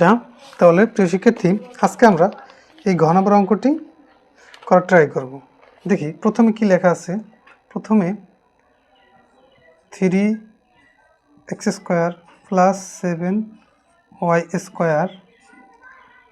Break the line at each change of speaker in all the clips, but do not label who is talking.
আচ্ছা তাহলে প্রিয় শিক্ষার্থী, আজকে আমরা এই নম্বর অঙ্কটি করার ট্রাই করব। দেখি, প্রথমে কি লেখা আছে? প্রথমে three x square plus seven y square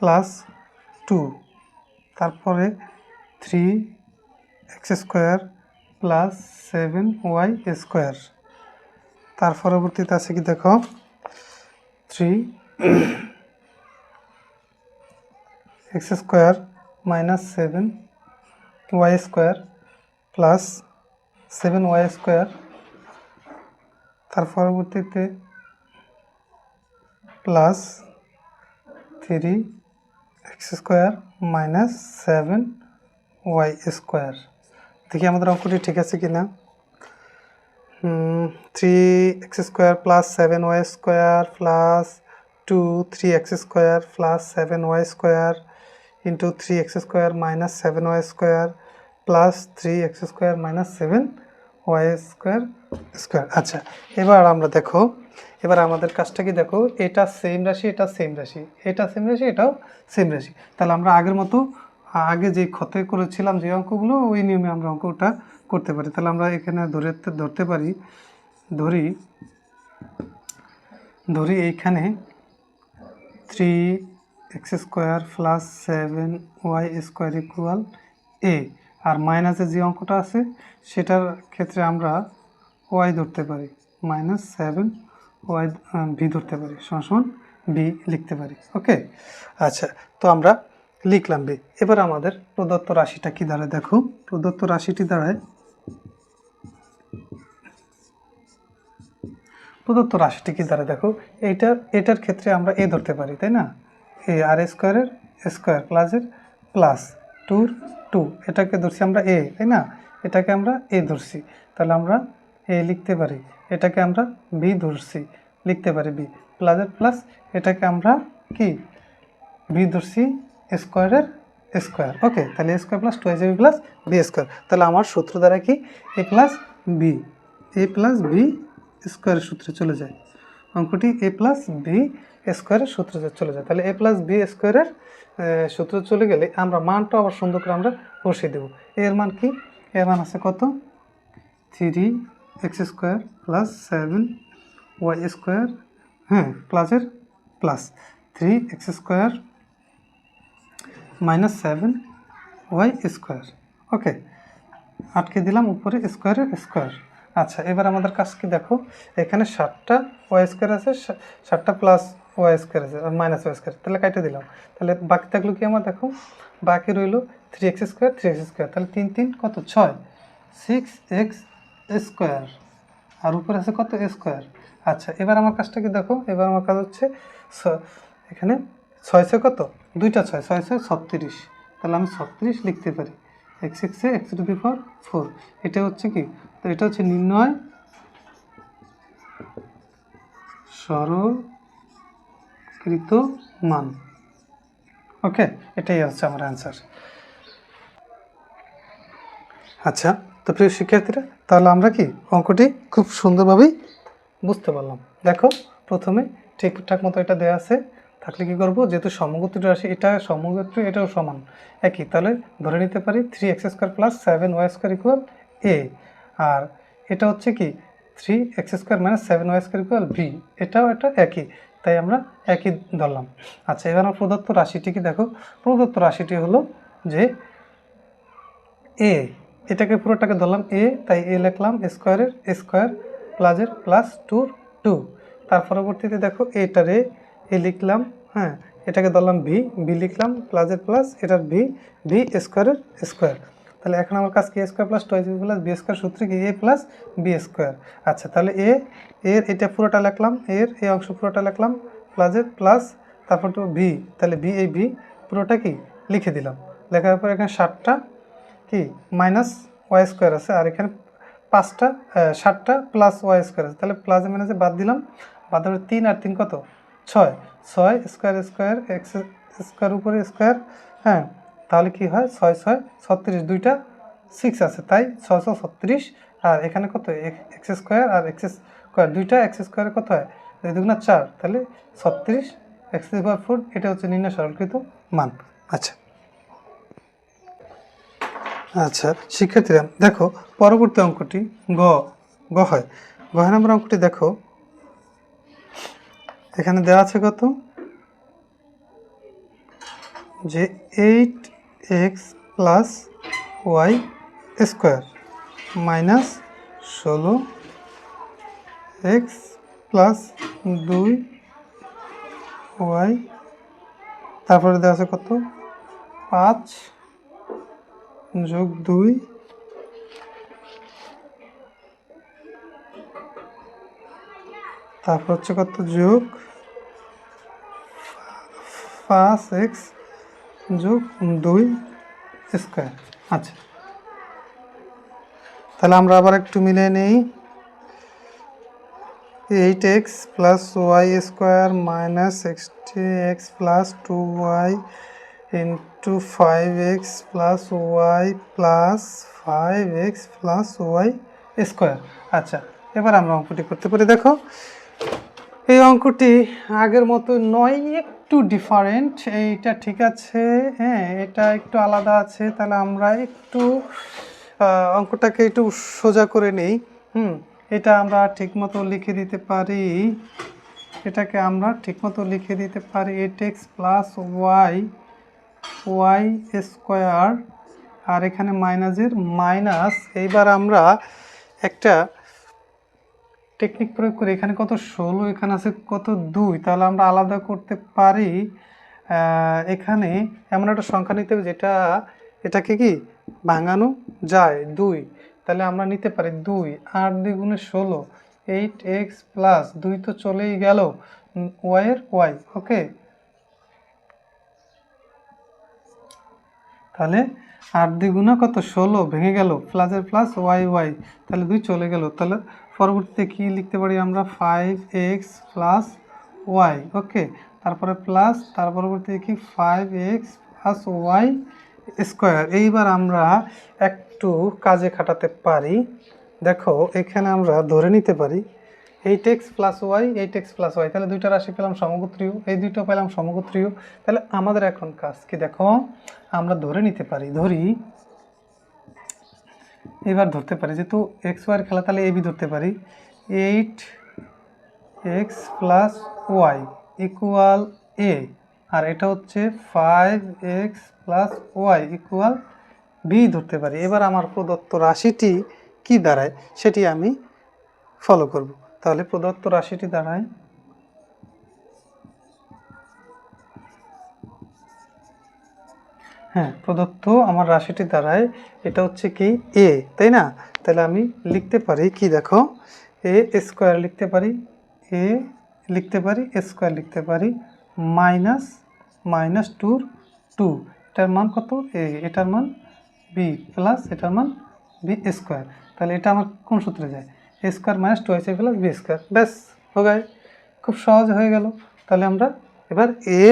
plus two তারপরে three x square plus seven y square তার পরবর্তীতে আছে কি দেখো? Three x square minus seven y square plus seven y square. তার পরবর্তীতে plus three x square minus seven y square. দেখি আমাদের অঙ্কটি ঠিক আছে কি না? Three x square plus seven y square plus two three x square plus seven y square. Into three x square minus seven y square plus three x square minus seven y square square আচ্ছা এবার আমরা দেখো, এবার আমাদের কাজটা কি দেখো, এটা সেম রাশি, এটা সেম রাশি, এটা সেম রাশি, এটাও সেম রাশি। তাহলে আমরা আগের মতো, আগে যে ক্ষতে করেছিলাম যে অঙ্কগুলো, ওই নিয়মে আমরা অঙ্কটা করতে পারি। তাহলে আমরা এখানে ধরে, ধরতে পারি, ধরি ধরি এইখানে three x square plus seven y square equal a. আর মাইনাসের যে অঙ্কটা আছে, সেটার ক্ষেত্রে আমরা ওয়াই ধরতে পারি। মাইনাস সেভেন ওয়াই ভি ধরতে পারি। সমান বি লিখতে পারি। ওকে? আচ্ছা তো আমরা লিখলাম বি এবার আমাদের প্রদত্ত রাশিটা কি দাঁড়ায় দেখো? প্রদত্ত রাশিটি দাঁড়ায় প্রদত্ত রাশিটি কি দাঁড়ায় দেখো? এইটা, এটার ক্ষেত্রে আমরা এ ধরতে পারি, তাই না? এ আর স্কোয়ারের, স্কোয়ার প্লাসের প্লাস টুর টু। এটাকে ধরছি আমরা এ, তাই না? এটাকে আমরা এ ধরছি। তাহলে আমরা এ লিখতে পারি। এটাকে আমরা বি ধরছি। লিখতে পারি বি। প্লাসের প্লাস, এটাকে আমরা কি? বি ধরছি স্কোয়ারের স্কোয়ার। ওকে তাহলে square plus two s b plus b square. তাহলে আমার সূত্র দ্বারা কি? A plus b. A plus b স্কোয়ারের সূত্রে চলে যায়। অঙ্কটি এ প্লাস বি স্কোয়ারের সূত্র চলে যায়। তাহলে এ প্লাস বি স্কোয়ারের সূত্র চলে গেলে আমরা মানটা আবার সুন্দর করে আমরা বসিয়ে দেবো। এর মান কি? এর মান আছে কত? Three x square plus seven y square হ্যাঁ প্লাসের plus three x square minus seven y square okay আটকে দিলাম উপরে স্কোয়ারের স্কোয়ার আচ্ছা এবার আমাদের কাজ কি দেখো? এখানে ষাটটা ওয়াই স্কোয়ার আছে ষাটটা প্লাস ওয়াই স্কোয়ার আছে মাইনাস ওয়াই স্কোয়ার তাহলে কাটে দিলাম। তাহলে বাকি থাকল কি আমার দেখো? বাকি রইল three x square three x square তাহলে তিন তিন কত? ছয়। সিক্স এক্স স্কোয়ার আর উপরে আছে কত? স্কোয়ার আচ্ছা এবার আমার কাজটা কি দেখো? এবার আমার কাজ হচ্ছে এখানে ছয় ছয় কত? দুইটা ছয় ছয় ছয় ছত্রিশ। তাহলে আমি ছত্রিশ লিখতে পারি। এক্স এক্সে x to the four four এটা হচ্ছে কি? তো এটা হচ্ছে নির্ণয়। সরলকৃত মান। ওকে এটাই হচ্ছে আমার অ্যান্সার আচ্ছা তো প্রিয় শিক্ষার্থীরা, তাহলে আমরা কি অঙ্কটি খুব সুন্দরভাবেই বুঝতে পারলাম? দেখো, প্রথমে ঠিকঠাক মতো এটা দেওয়া আছে। থাকলে কি করব? যেহেতু সমগোত্রী রাশি এটা সমগোত্রী, এটাও সমান। একই, তাহলে ধরে নিতে পারি three x square plus seven y square equal a আর এটা হচ্ছে কি three x square minus seven y square equal b এটাও এটা একই, তাই আমরা একই ধরলাম। আচ্ছা এবার আমার প্রদত্ত রাশিটি কি দেখো। প্রদত্ত রাশিটি হলো যে এ এটাকে পুরোটাকে ধরলাম এ তাই এ লিখলাম স্কোয়ারের স্কোয়ার প্লাসের প্লাস টুর টু তার পরবর্তীতে দেখো এটারে এ এ লিখলাম হ্যাঁ এটাকে ধরলাম ভি ভি লিখলাম প্লাসের প্লাস এটার ভি ভি স্কোয়ারের স্কোয়ার তাহলে এখন আমার কাছে a square plus two plus b square সূত্রে কি এ প্লাস বি স্কোয়ার আচ্ছা তাহলে এ এর এটা পুরোটা লিখলাম এর এই অংশ পুরোটা লিখলাম প্লাসের প্লাস তারপর তো ভি তাহলে ভি এই ভি পুরোটা কি? লিখে দিলাম। লেখার পর এখানে ষাটটা কি? মাইনাস ওয়াই স্কোয়ার আছে, আর এখানে পাঁচটা ষাটটা প্লাস ওয়াই স্কোয়ার আছে। তাহলে প্লাসে মাইনাসে বাদ দিলাম, বাদ দেওয়ার তিন আর তিন কত? ছয়। ছয় স্কোয়ার স্কোয়ার এক্স স্কোয়ার উপরে স্কোয়ার হ্যাঁ তাহলে কি হয়? ছয় ছয় ছত্রিশ দুইটা সিক্স আছে। তাই ছয়শো ছত্রিশ আর এখানে কত? এক্স স্কোয়ার আর এক্স স্কোয়ার দুইটা এক্স স্কোয়ারে কত হয়? দুগুণা চার। তাহলে ছত্রিশ এক্স দি ফোর এটা হচ্ছে নির্ণয় সরলকৃত মান। আচ্ছা। আচ্ছা শিক্ষার্থীরা, দেখো, পরবর্তী অঙ্কটি গ গ হয়। গ নম্বর অঙ্কটি দেখো। এখানে দেওয়া আছে কত? যে eight x plus y square minus ষোলো এক্স প্লাস দুই ওয়াই, তারপরে দেওয়া আছে কত? পাঁচ যোগ দুই। তারপর হচ্ছে কত? যোগ পাঁচ, এক্স যোগ দুই স্কোয়ার। আচ্ছা। তাহলে আমরা আবার একটু মিলে নেই। Eight x plus y square minus sixty x plus two y into five x plus y plus five x plus y square. আচ্ছা এবার আমরা অঙ্কটি করতে পারি। দেখো এই অঙ্কটি আগের মতো নয়, একটু ডিফারেন্ট এইটা ঠিক আছে হ্যাঁ এটা একটু আলাদা আছে। তাহলে আমরা একটু অঙ্কটাকে একটু সোজা করে নেই। হুম, এটা আমরা ঠিকমতো লিখে দিতে পারি। এটাকে আমরা ঠিকমতো লিখে দিতে পারি। Eight x plus y y square আর এখানে মাইনাসের মাইনাস এইবার আমরা একটা টেকনিক প্রয়োগ করে এখানে কত ষোলো, এখানে আছে কত দুই, তাহলে আমরা আলাদা করতে পারি এখানে এমন একটা সংখ্যা নিতে হবে যেটা, এটাকে কি ভাঙানো যায়, দুই। তাহলে আমরা নিতে পারি দুই, আট দ্বিগুণে ষোলো, এইট এক্স প্লাস দুই তো চলেই গেল ওয়াইয়ের ওয়াই, ওকে? তাহলে আট দ্বিগুণা কত? ষোলো। ভেঙে গেল। প্লাসের প্লাস ওয়াই ওয়াই তাহলে দুই চলে গেল। তাহলে পরবর্তীতে কি লিখতে পারি আমরা? Five x plus y okay তারপরে প্লাস তার পরবর্তীতে কি? Five x plus y square এইবার আমরা একটু কাজে খাটাতে পারি। দেখো, এখানে আমরা ধরে নিতে পারি eight x plus y eight x plus y তাহলে দুইটা রাশি পেলাম সমগোত্রীয়, এই দুইটা পেলাম সমগোত্রীয়। তাহলে আমাদের এখন কাজ কি দেখো? আমরা ধরে নিতে পারি, ধরি, এবার ধরতে পারি, যেহেতু এক্স ওয়াইয়ের খেলা তাহলে এবি ধরতে পারি। Eight x plus y equal A আর এটা হচ্ছে five x plus y equal B ধরতে পারি। এবার আমার প্রদত্ত রাশিটি কি দাঁড়ায়, সেটি আমি ফলো করব। তাহলে প্রদত্ত রাশিটি দাঁড়ায়। হ্যাঁ প্রদত্ত আমার রাশিটি দাঁড়ায়, এটা হচ্ছে কি এ তাই না? তাহলে আমি লিখতে পারি কি দেখো? এ স্কোয়ার লিখতে পারি এ লিখতে পারি স্কোয়ার লিখতে পারি মাইনাস মাইনাস টুর টু এটার মান কত? এ এটার মান বি প্লাস এটার মান বি স্কোয়ার তাহলে এটা আমার কোন সূত্রে যায়? স্কোয়ার মাইনাস টু এসে প্লাস বি স্কোয়ার। ব্যাস হো গায় খুব সহজ হয়ে গেল। তাহলে আমরা এবার এ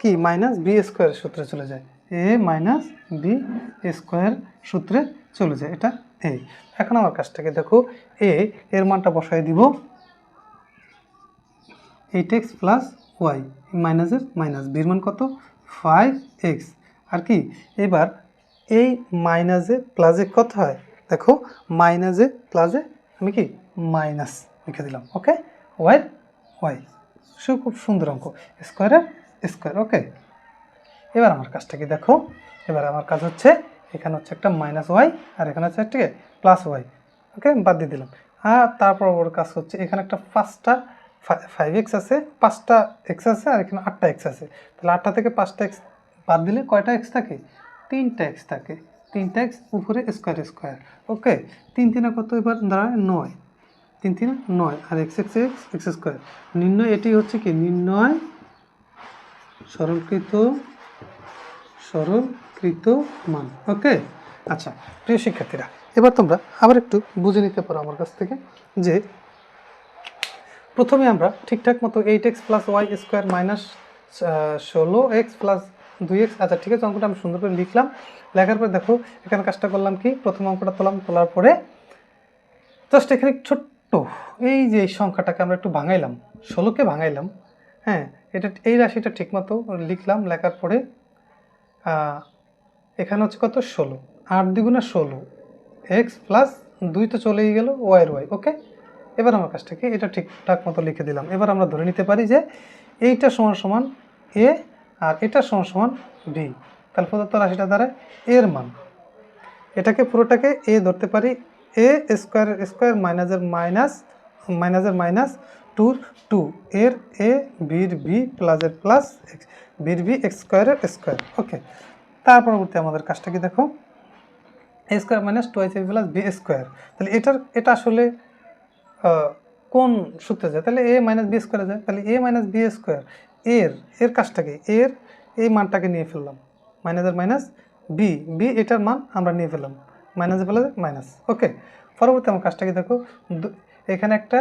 কি, মাইনাস বি স্কোয়ার সূত্রে চলে যায় এ মাইনাস বি স্কোয়ার সূত্রে চলে যায় এটা এ। এখন আমার কাজটাকে দেখো, এ এর মানটা বসাই দিব এইট এক্স প্লাস ওয়াই মাইনাসের মাইনাস বির মান কত? Five x. আর কি, এবার এই মাইনাসে প্লাসে কত হয়? দেখো, মাইনাসে প্লাসে আমি কি মাইনাস লিখে দিলাম, ওকে? Y Y. সে খুব সুন্দর অঙ্ক। স্কোয়ারের স্কোয়ার, ওকে? এবার আমার কাজটা কি দেখো? এবার আমার কাজ হচ্ছে, এখানে হচ্ছে একটা মাইনাস ওয়াই আর এখানে হচ্ছে একটা প্লাস ওয়াই, ওকে? বাদ দিয়ে দিলাম। আর তারপর ওর কাজ হচ্ছে, এখানে একটা পাঁচটা ফাইভ এক্স আছে, পাঁচটা এক্স আছে আর এখানে আটটা এক্স আছে। তাহলে আটটা থেকে পাঁচটা এক্স বাদ দিলে কয়টা এক্স থাকে? তিনটা এক্স থাকে। তিনটা এক্স উপরে স্কোয়ার স্কোয়ার ওকে তিন তিনে কত এবার? দাঁড়ায় নয়। তিন তিনে, নয়। আর x x x x square নির্ণয় এটি হচ্ছে কি? নির্ণয় সরলকৃত সরলকৃত মান। ওকে আচ্ছা প্রিয় শিক্ষার্থীরা, এবার তোমরা আবার একটু বুঝে নিতে পারো আমার কাছ থেকে যে প্রথমে আমরা ঠিকঠাক মতো eight x plus y square minus ষোলো এক্স প্লাস দুই এক্স আচ্ছা ঠিক আছে, অঙ্কটা আমি সুন্দর করে লিখলাম। লেখার পরে দেখো, এখানে কাজটা করলাম কি? প্রথম অঙ্কটা তোলাম, তোলার পরে জাস্ট এখানে ছোট্ট, এই যে এই সংখ্যাটাকে আমরা একটু ভাঙাইলাম, ষোলোকে ভাঙাইলাম হ্যাঁ এটা এই রাশিটা ঠিকমতো লিখলাম, লেখার পরে এখানে হচ্ছে কত? ষোলো, আট দ্বিগুণে ষোলো এক্স প্লাস দুই তো চলেই গেল ওয়াইয়ের ওয়াই ওকে এবার আমার কাজটাকে এটা ঠিকঠাক মতো লিখে দিলাম। এবার আমরা ধরে নিতে পারি যে এইটা সমান সমান এ আর এটা সমান সমান বি তাহলে প্রদত্ত রাশিটা দ্বারা এর মান। এটাকে পুরোটাকে এ ধরতে পারি। এ স্কোয়ার স্কোয়ার মাইনাসের মাইনাস মাইনাসের মাইনাস টুর টু এর এ বির বি প্লাসের প্লাস এক্স বির বি এক্স স্কোয়ারের স্কোয়ার ওকে তার পরবর্তী আমাদের কাজটা কি দেখো? A square minus two S plus B square তাহলে এটার, এটা আসলে কোন সূত্রে যায়? তাহলে এ মাইনাস বি স্কোয়ারে যায়। তাহলে এ মাইনাস বি স্কোয়ার এর এর কাজটাকে, এর, এই মানটাকে নিয়ে ফেললাম। মাইনাসের মাইনাস বি বি এটার মান আমরা নিয়ে ফেললাম। মাইনাসে ফেলে মাইনাস। ওকে, পরবর্তী আমার কাজটাকে দেখো এখানে একটা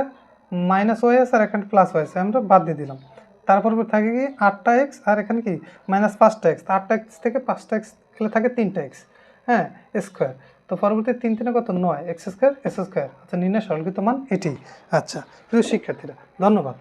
মাইনাস ওয়াই আছে আর এখানে প্লাস ওয়াই আছে, আমরা বাদ দিয়ে দিলাম। তারপর থাকে কি, আটটা এক্স আর এখানে কি, মাইনাস পাঁচটা এক্স। আটটা এক্স থেকে পাঁচটা এক্স গেলে থাকে তিনটা এক্স। হ্যাঁ স্কোয়ার। তো পরবর্তী তিন তিনে কত? নয়, এক্স স্কোয়ার, এস স্কোয়ার। আচ্ছা নির্ণয় সরলকৃত মান এটি। আচ্ছা প্রিয় শিক্ষার্থীরা, ধন্যবাদ।